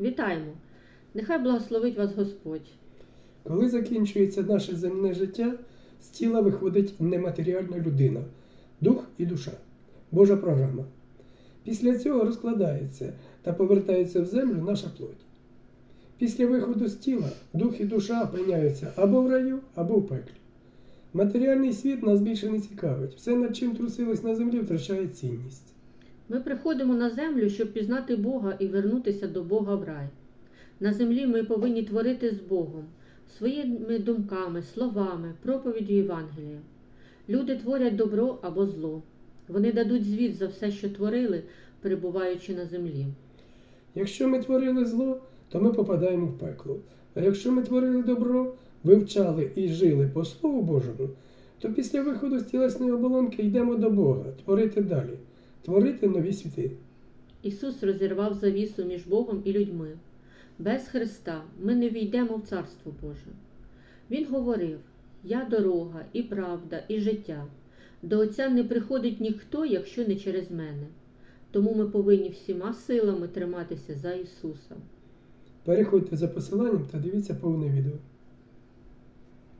Вітаємо! Нехай благословить вас Господь. Коли закінчується наше земне життя, з тіла виходить нематеріальна людина, дух і душа, Божа програма. Після цього розкладається та повертається в землю наша плоть. Після виходу з тіла дух і душа опиняються або в раю, або в пеклі. Матеріальний світ нас більше не цікавить. Все, над чим трусилось на землі, втрачає цінність. Ми приходимо на землю, щоб пізнати Бога і вернутися до Бога в рай. На землі ми повинні творити з Богом, своїми думками, словами, проповіддю Євангелія. Люди творять добро або зло. Вони дадуть звіт за все, що творили, перебуваючи на землі. Якщо ми творили зло, то ми попадаємо в пекло. А якщо ми творили добро, вивчали і жили по Слову Божому, то після виходу з тілесної оболонки йдемо до Бога, творити далі, творити нові світи. Ісус розірвав завісу між Богом і людьми. Без Христа ми не війдемо в Царство Боже. Він говорив: Я дорога, і правда, і життя. До Отця не приходить ніхто, якщо не через мене. Тому ми повинні всіма силами триматися за Ісуса. Переходьте за посиланням та дивіться повне відео.